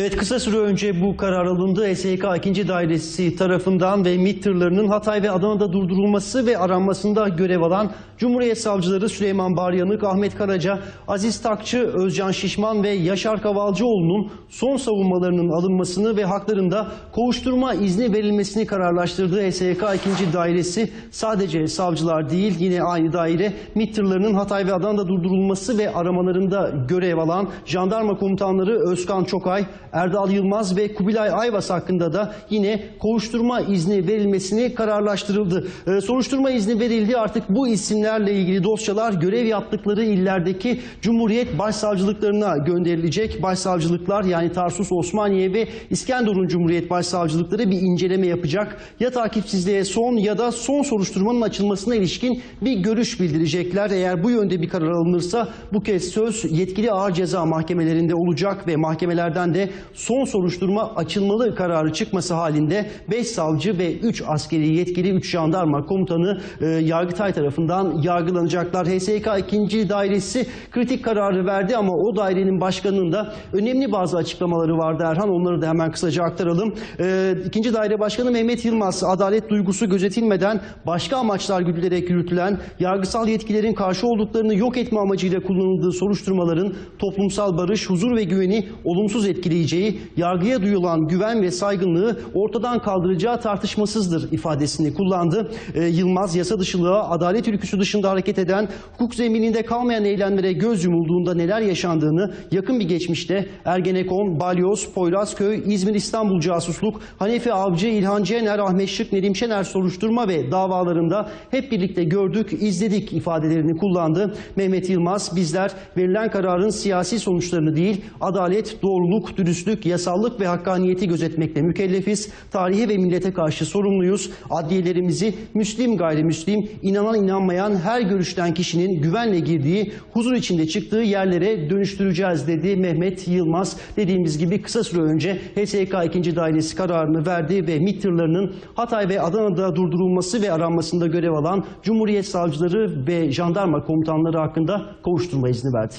Evet kısa süre önce bu karar alındı. SYK 2. Dairesi tarafından ve MİT tırlarının Hatay ve Adana'da durdurulması ve aranmasında görev alan Cumhuriyet Savcıları Süleyman Baryanık, Ahmet Karaca, Aziz Takçı, Özcan Şişman ve Yaşar Kavalcıoğlu'nun son savunmalarının alınmasını ve haklarında kovuşturma izni verilmesini kararlaştırdığı SYK 2. Dairesi sadece savcılar değil yine aynı daire MİT tırlarının Hatay ve Adana'da durdurulması ve aramalarında görev alan jandarma komutanları Özkan Çokay, Erdal Yılmaz ve Kubilay Ayvas hakkında da yine kovuşturma izni verilmesini kararlaştırıldı. Ee, soruşturma izni verildi artık bu isimlerle ilgili dosyalar görev yaptıkları illerdeki Cumhuriyet Başsavcılıklarına gönderilecek. Başsavcılıklar yani Tarsus, Osmaniye ve İskenderun Cumhuriyet Başsavcılıkları bir inceleme yapacak. Ya takipsizliğe son ya da son soruşturmanın açılmasına ilişkin bir görüş bildirecekler. Eğer bu yönde bir karar alınırsa bu kez söz yetkili ağır ceza mahkemelerinde olacak ve mahkemelerden de son soruşturma açılmalı kararı çıkması halinde 5 savcı ve 3 askeri yetkili 3 jandarma komutanı e, Yargıtay tarafından yargılanacaklar. HSK 2. dairesi kritik kararı verdi ama o dairenin başkanının da önemli bazı açıklamaları vardı Erhan. Onları da hemen kısaca aktaralım. E, ikinci daire başkanı Mehmet Yılmaz adalet duygusu gözetilmeden başka amaçlar güdülerek yürütülen yargısal yetkilerin karşı olduklarını yok etme amacıyla kullanıldığı soruşturmaların toplumsal barış, huzur ve güveni olumsuz etkileyeceği, yargıya duyulan güven ve saygınlığı ortadan kaldıracağı tartışmasızdır ifadesini kullandı. Ee, Yılmaz yasa dışılığa, adalet ülküsü dışında hareket eden, hukuk zemininde kalmayan eylemlere göz yumulduğunda neler yaşandığını yakın bir geçmişte Ergenekon, Balyoz, Poyrazköy, İzmir İstanbul casusluk, Hanefi Avcı, İlhan Cener, Ahmet Şık, Nedim Şener soruşturma ve davalarında hep birlikte gördük, izledik ifadelerini kullandı. Mehmet Yılmaz bizler verilen kararın siyasi sonuçlarını değil, adalet, doğruluk, dürüstlük, yasallık ve hakkaniyeti gözetmekle mükellefiz. Tarihe ve millete karşı sorumluyuz. Adliyelerimizi Müslim gayrimüslim, inanan inanmayan her görüşten kişinin güvenle girdiği, huzur içinde çıktığı yerlere dönüştüreceğiz dedi Mehmet Yılmaz. Dediğimiz gibi kısa süre önce HSK 2. Dairesi kararını verdi ve MİT tırlarının Hatay ve Adana'da durdurulması ve aranmasında görev alan Cumhuriyet Savcıları ve Jandarma Komutanları hakkında kovuşturma izni verdi.